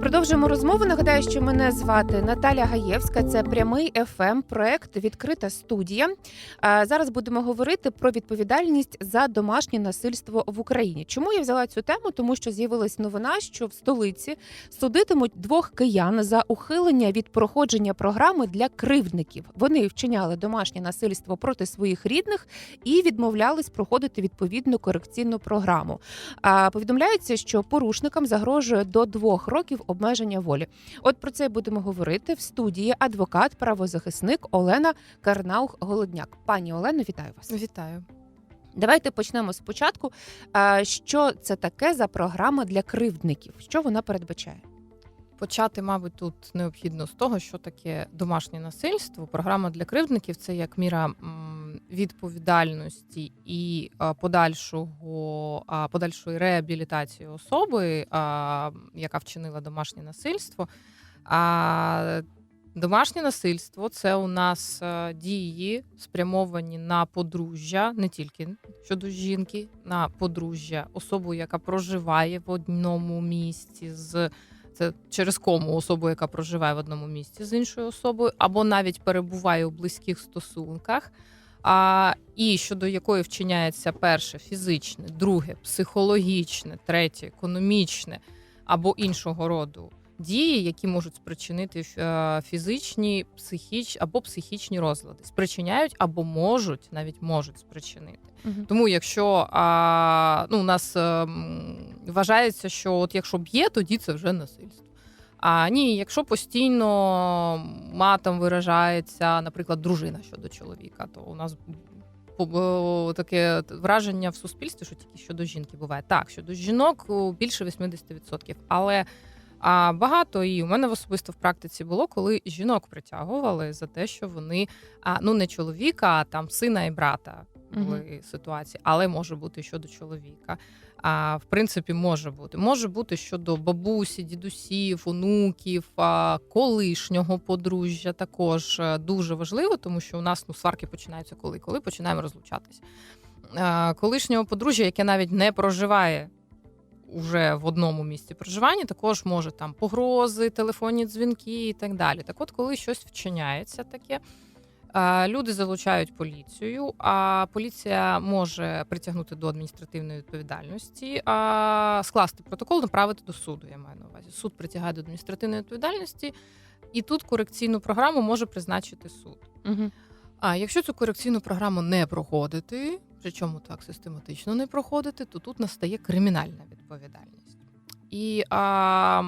Продовжуємо розмову. Нагадаю, що мене звати Наталя Гаєвська. Це прямий ФМ, проект Відкрита студія. Зараз будемо говорити про відповідальність за домашнє насильство в Україні. Чому я взяла цю тему? Тому що з'явилась новина, що в столиці судитимуть двох киян за ухилення від проходження програми для кривдників. Вони вчиняли домашнє насильство проти своїх рідних і відмовлялись проходити відповідну корекційну програму. Повідомляється, що порушникам загрожує до двох років обмеження волі. От про це будемо говорити в студії адвокат, правозахисник Олена Карнаух Голодняк. Пані Олено, вітаю вас. Вітаю. Давайте почнемо спочатку. Що це таке за програма для кривдників? Що вона передбачає? Почати, мабуть, тут необхідно з того, що таке домашнє насильство. Програма для кривдників це як міра м, відповідальності і подальшого подальшої реабілітації особи, яка вчинила домашнє насильство. А домашнє насильство це у нас дії спрямовані на подружжя, не тільки щодо жінки, на подружжя, особу, яка проживає в одному місці з це через кому особу, яка проживає в одному місці з іншою особою, або навіть перебуває у близьких стосунках, а, і щодо якої вчиняється перше фізичне, друге психологічне, третє економічне або іншого роду дії, які можуть спричинити е, фізичні, психіч або психічні розлади, спричиняють або можуть навіть можуть спричинити. Тому, якщо а, ну, у нас а, вважається, що от якщо б'є, тоді це вже насильство. А ні, якщо постійно матом виражається, наприклад, дружина щодо чоловіка, то у нас таке враження в суспільстві, що тільки щодо жінки буває. Так, щодо жінок більше 80%. Але а багато і у мене в особисто в практиці було, коли жінок притягували за те, що вони а, ну не чоловіка, а там сина і брата були ситуації, але може бути щодо чоловіка. А в принципі, може бути. Може бути щодо бабусі, дідусів, онуків, колишнього подружжя. Також е, дуже важливо, тому що у нас ну сварки починаються коли, коли починаємо розлучатися. Колишнього подружжя, яке навіть не проживає. Уже в одному місці проживання також може там погрози, телефонні дзвінки і так далі. Так, от, коли щось вчиняється таке, е, люди залучають поліцію, а поліція може притягнути до адміністративної відповідальності, а скласти протокол, направити до суду. Я маю на увазі. Суд притягає до адміністративної відповідальності, і тут корекційну програму може призначити суд. Угу. А якщо цю корекційну програму не проходити, причому так систематично не проходити, то тут настає кримінальна відповідальність. І а,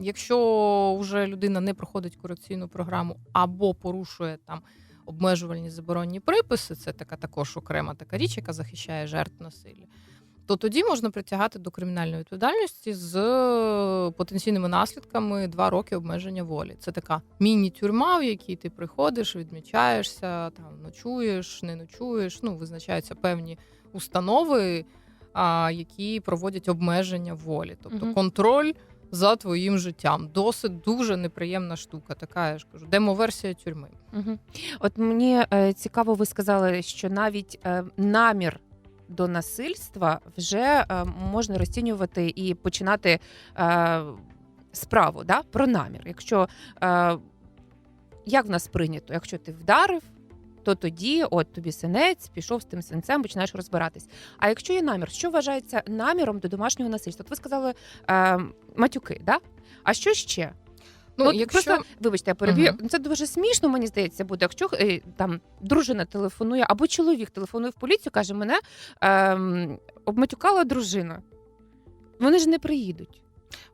якщо вже людина не проходить корекційну програму або порушує там обмежувальні заборонні приписи, це така також окрема така річ, яка захищає жертв насилля. То тоді можна притягати до кримінальної відповідальності з потенційними наслідками два роки обмеження волі. Це така міні-тюрма, в якій ти приходиш, відмічаєшся, там ночуєш, не ночуєш. Ну, визначаються певні установи, а, які проводять обмеження волі, тобто Мгм. контроль за твоїм життям. Досить дуже неприємна штука. Така я ж кажу, демоверсія тюрми. Угу. От мені е, цікаво, ви сказали, що навіть е, намір до насильства вже е, можна розцінювати і починати е, справу да? про намір. Якщо е, як в нас прийнято, якщо ти вдарив. То тоді, от тобі синець, пішов з тим синцем, починаєш розбиратись. А якщо є намір, що вважається наміром до домашнього насильства? От ви сказали е, матюки, да? А що ще? Ну, От якщо просто, вибачте, я переб'ю. Мгм. Це дуже смішно, мені здається, буде. Якщо е, там дружина телефонує, або чоловік телефонує в поліцію, каже, мене ем, обматюкала дружина. Вони ж не приїдуть.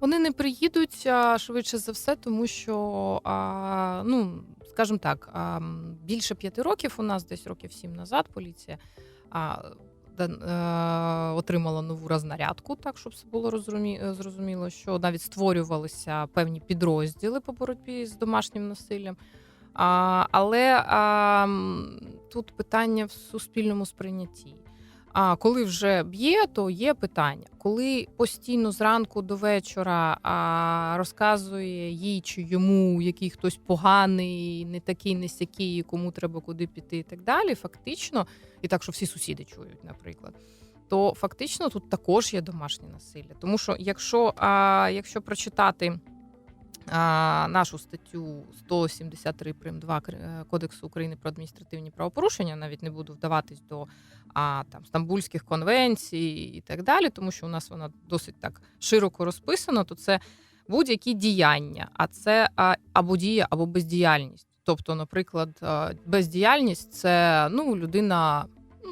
Вони не приїдуть швидше за все, тому що а, ну скажімо так, а, більше п'яти років у нас десь років сім назад поліція а, е, отримала нову рознарядку, так щоб все було е, зрозуміло, що навіть створювалися певні підрозділи по боротьбі з домашнім насиллям. Але тут питання в суспільному сприйнятті. А коли вже б'є, то є питання. Коли постійно зранку до вечора а, розказує їй чи йому, який хтось поганий, не такий, не сякий, кому треба куди піти, і так далі, фактично, і так, що всі сусіди чують, наприклад. То фактично тут також є домашнє насилля. Тому що якщо, а, якщо прочитати нашу статтю 173 прим 2 Кр- Кодексу України про адміністративні правопорушення, навіть не буду вдаватись до а, там стамбульських конвенцій і так далі, тому що у нас вона досить так широко розписана, то це будь-які діяння, а це або дія, або бездіяльність. Тобто, наприклад, бездіяльність це ну людина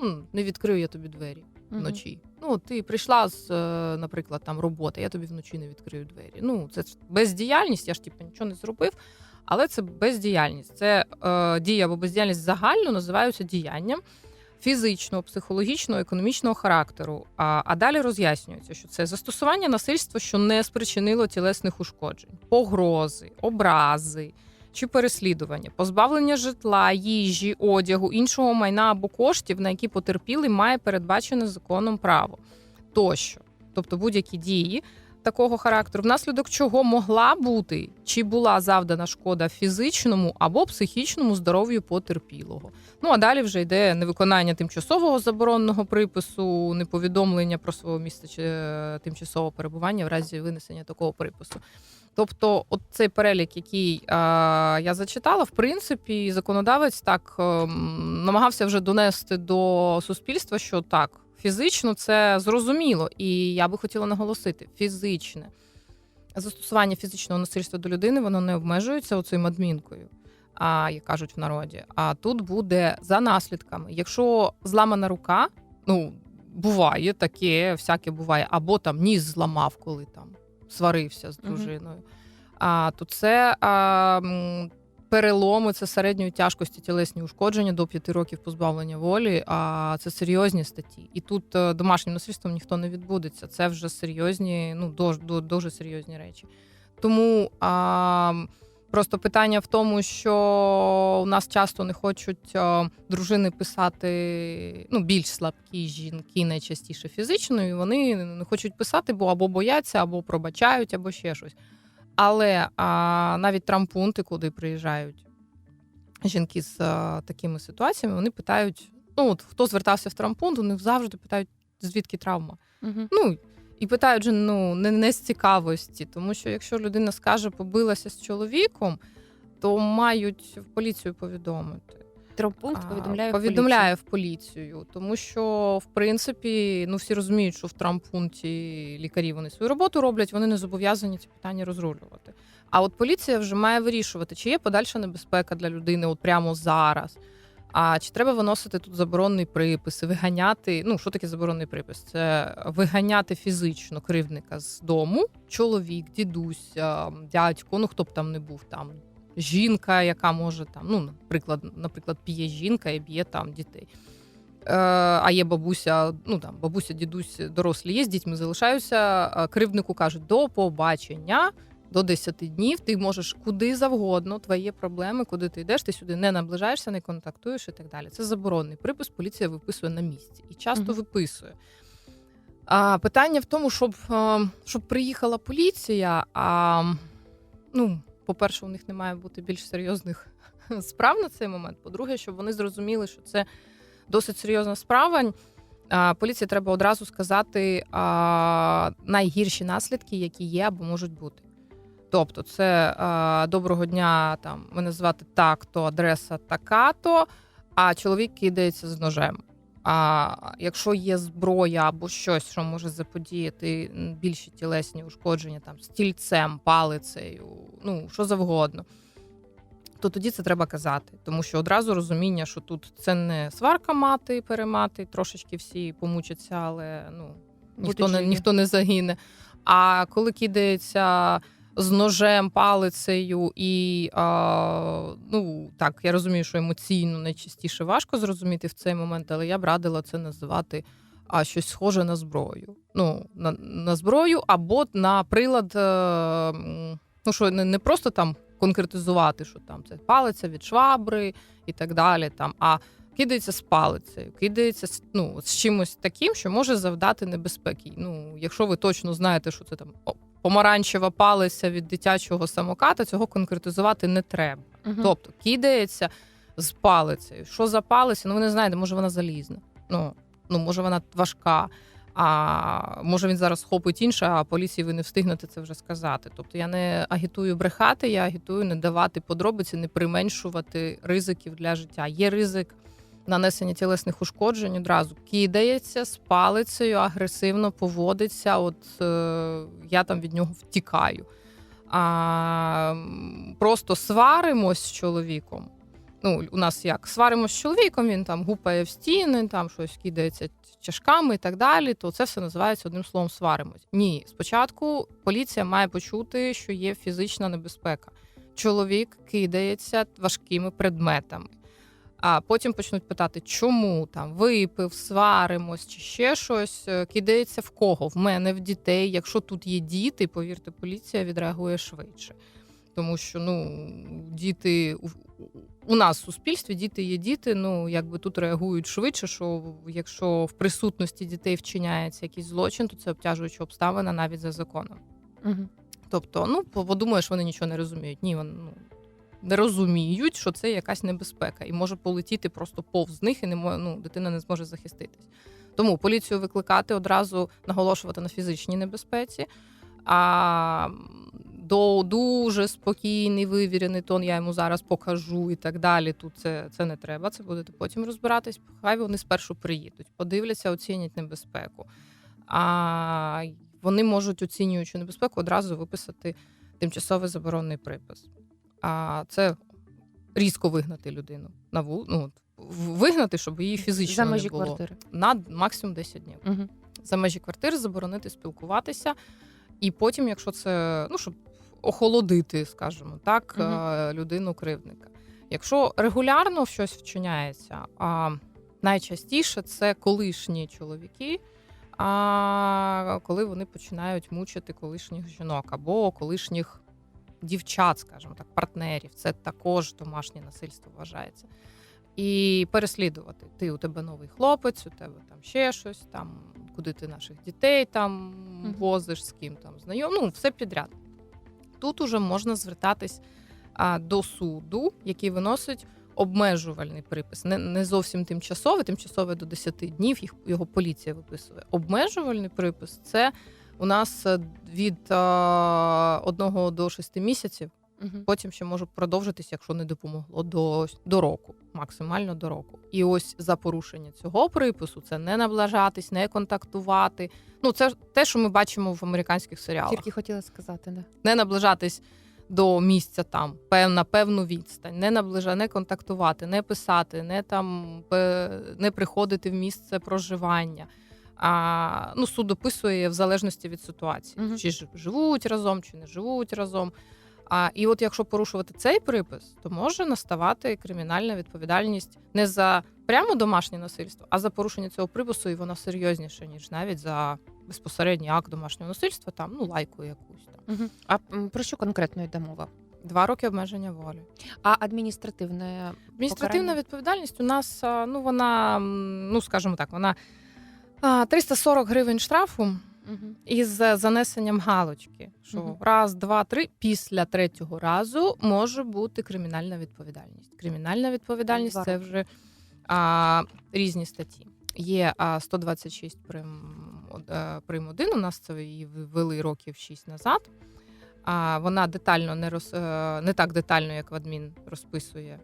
ну, не відкрию я тобі двері Вночі. Ну, ти прийшла з, е, наприклад, там роботи, я тобі вночі не відкрию двері. Ну, це бездіяльність, я ж типу нічого не зробив, але це бездіяльність. Це е, дія або бездіяльність загально називаються діянням фізичного, психологічного, економічного характеру. А, а далі роз'яснюється, що це застосування насильства, що не спричинило тілесних ушкоджень, погрози, образи. Чи переслідування, позбавлення житла, їжі, одягу, іншого майна або коштів, на які потерпілий має передбачене законом право тощо. Тобто будь-які дії такого характеру, внаслідок чого могла бути чи була завдана шкода фізичному або психічному здоров'ю потерпілого. Ну а далі вже йде невиконання тимчасового забороненого припису, неповідомлення про своє місце чи е, тимчасового перебування в разі винесення такого припису. Тобто, от цей перелік, який е, я зачитала, в принципі, законодавець так е, намагався вже донести до суспільства, що так, фізично це зрозуміло, і я би хотіла наголосити: фізичне застосування фізичного насильства до людини воно не обмежується оцим адмінкою, а як кажуть в народі. А тут буде за наслідками. Якщо зламана рука, ну буває таке, всяке буває, або там ніс зламав, коли там сварився з дружиною. А то це а, переломи, це середньої тяжкості тілесні ушкодження до 5 років позбавлення волі. А це серйозні статті. І тут е, домашнім насильством ніхто не відбудеться. Це вже серйозні, ну дуже, дуже серйозні речі. Тому а, просто питання в тому, що у нас часто не хочуть а, дружини писати ну, більш слабкі жінки, найчастіше фізично, і вони не хочуть писати, бо або бояться, або пробачають, або ще щось. Але а, навіть трампунти, куди приїжджають жінки з а, такими ситуаціями, вони питають: ну от хто звертався в трампунт, вони завжди питають, звідки травма. Угу. Ну і питають же ну не, не з цікавості, тому що якщо людина скаже, побилася з чоловіком, то мають в поліцію повідомити. Травмпункт А, повідомляє в повідомляє в поліцію, тому що в принципі ну всі розуміють, що в трампункті лікарі вони свою роботу роблять, вони не зобов'язані ці питання розрулювати. А от поліція вже має вирішувати, чи є подальша небезпека для людини, от прямо зараз. А чи треба виносити тут заборонний припис, виганяти? Ну що таке заборонний припис? Це виганяти фізично кривдника з дому, чоловік, дідусь, дядько, ну хто б там не був там, жінка, яка може там, ну, наприклад, наприклад, п'є жінка і б'є там дітей. Е, а є бабуся, ну там бабуся, дідусь дорослі є з дітьми, залишаються. а Кривднику кажуть, до побачення. До 10 днів ти можеш куди завгодно, твої проблеми, куди ти йдеш, ти сюди не наближаєшся, не контактуєш і так далі. Це заборонний припис, поліція виписує на місці і часто Мгм. виписує. А, питання в тому, щоб, е, щоб приїхала поліція. А, ну, по-перше, у них не має бути більш серйозних справ на цей момент. По-друге, щоб вони зрозуміли, що це досить серйозна справа. Поліції треба одразу сказати найгірші наслідки, які є або можуть бути. Тобто, це доброго дня, там мене звати так-то, адреса така-то, а чоловік кидається з ножем. А якщо є зброя або щось, що може заподіяти більші тілесні ушкодження, там стільцем, палицею, ну що завгодно, то тоді це треба казати, тому що одразу розуміння, що тут це не сварка мати, перемати, трошечки всі помучаться, але ну ніхто не ніхто не загине. А коли кидається з ножем, палицею і а, ну так, я розумію, що емоційно найчастіше важко зрозуміти в цей момент, але я б радила це називати а, щось схоже на зброю. Ну, на, на зброю або на прилад, е, ну що не, не просто там конкретизувати, що там це палиця від швабри і так далі. Там, а кидається з палицею, кидається ну, з чимось таким, що може завдати небезпеки. Ну, якщо ви точно знаєте, що це там помаранчева палиця від дитячого самоката, цього конкретизувати не треба. Мгм. Тобто кидається з палицею. Що за палиця? Ну ви не знаєте, може вона залізна. Ну, ну може вона важка. А може він зараз схопить інше, а поліції ви не встигнете це вже сказати. Тобто я не агітую брехати, я агітую не давати подробиці, не применшувати ризиків для життя. Є ризик нанесення тілесних ушкоджень одразу кидається з палицею, агресивно поводиться. От е, я там від нього втікаю. А, просто сваримось з чоловіком. Ну, у нас як сваримось з чоловіком, він там гупає в стіни, там щось кидається чашками і так далі. То це все називається одним словом сваримось. Ні, спочатку поліція має почути, що є фізична небезпека. Чоловік кидається важкими предметами. А потім почнуть питати, чому там випив, сваримось чи ще щось. Е, Кидається в кого? В мене, в дітей. Якщо тут є діти, повірте, поліція відреагує швидше. Тому що ну, діти у, нас в суспільстві діти є діти. Ну якби тут реагують швидше. Що якщо в присутності дітей вчиняється якийсь злочин, то це обтяжуюча обставина навіть за законом. Мгм. Тобто, ну по- подумаєш, вони нічого не розуміють. Ні, вони ну, не розуміють, що це якась небезпека, і може полетіти просто повз них, і не мо- ну, дитина не зможе захиститись. Тому поліцію викликати одразу наголошувати на фізичній небезпеці. А до дуже спокійний, вивірений тон, я йому зараз покажу і так далі. Тут це, це не треба. Це будете потім розбиратись. Хай вони спершу приїдуть, подивляться, оцінять небезпеку. А вони можуть, оцінюючи небезпеку, одразу виписати тимчасовий заборонний припис. А це різко вигнати людину на вул... ну, вигнати, щоб її фізично за межі не було. квартири. на максимум 10 днів. Мгм. За межі квартири заборонити спілкуватися, і потім, якщо це ну щоб охолодити, скажімо так, е, людину кривдника. Якщо регулярно щось вчиняється, а найчастіше це колишні чоловіки. А коли вони починають мучити колишніх жінок або колишніх дівчат, скажімо так, партнерів, це також домашнє насильство вважається. І переслідувати. Ти у тебе новий хлопець, у тебе там ще щось, там куди ти наших дітей там Мгм. возиш, з ким там знайом, ну все підряд. Тут уже можна звертатись а, до суду, який виносить обмежувальний припис. Не, не зовсім тимчасовий, тимчасовий до 10 днів, їх його поліція виписує. Обмежувальний припис це у нас е, від 1 до 6 місяців. Мгм. Потім ще може продовжитись, якщо не допомогло до, до року, максимально до року. І ось за порушення цього припису це не наближатись, не контактувати. Ну це ж те, що ми бачимо в американських серіалах. Тільки хотіла сказати, да. Не наближатись до місця там, пев, на певну відстань, не наближа, не контактувати, не писати, не там пе- не приходити в місце проживання. А, ну, суд описує в залежності від ситуації, Мгм. чи ж живуть разом, чи не живуть разом. А, і от якщо порушувати цей припис, то може наставати кримінальна відповідальність не за прямо домашнє насильство, а за порушення цього припису, і вона серйозніша, ніж навіть за безпосередній акт домашнього насильства, там ну лайку якусь там. Мгм. А про що конкретно йде мова? Два роки обмеження волі. А адміністративне Адміністративна Покарання? відповідальність у нас, ну вона, ну скажімо так, вона 340 гривень штрафу із е, занесенням галочки. Що раз, два, три, після третього разу може бути кримінальна відповідальність. Кримінальна відповідальність Два це вже а, різні статті. Є а, 126 прим, од- е, прим 1, у нас це її ввели років 6 назад. А вона детально не роз, е, не так детально, як в адмін розписує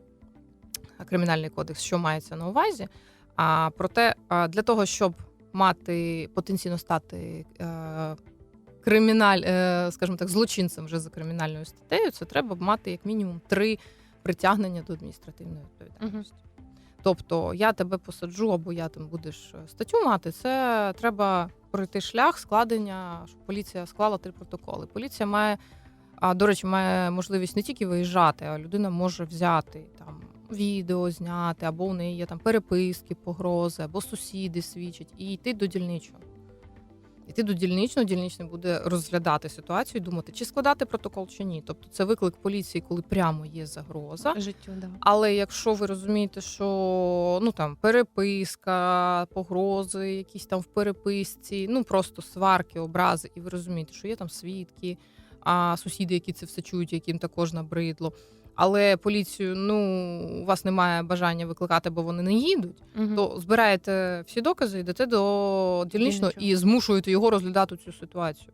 кримінальний кодекс, що мається на увазі. А проте а, для того, щоб мати потенційно стати е, криміналь, е, скажімо так, злочинцем вже за кримінальною статтею, це треба мати як мінімум три притягнення до адміністративної відповідальності. Тобто я тебе посаджу, або я там будеш е, статтю мати. Це треба пройти шлях складення, щоб поліція склала три протоколи. Поліція має, а до речі, має можливість не тільки виїжджати, а людина може взяти там відео зняти, або у неї є там переписки, погрози, або сусіди свідчать, і йти до дільничого. іти до дільничного, дільничний буде розглядати ситуацію, і думати, чи складати протокол, чи ні. Тобто це виклик поліції, коли прямо є загроза. Життю, да. Але якщо ви розумієте, що ну там переписка, погрози, якісь там в переписці, ну просто сварки, образи, і ви розумієте, що є там свідки, а сусіди, які це все чують, яким також набридло. Але поліцію, ну у вас немає бажання викликати, бо вони не їдуть. Угу. То збираєте всі докази, йдете до дільничного і змушуєте його розглядати цю ситуацію.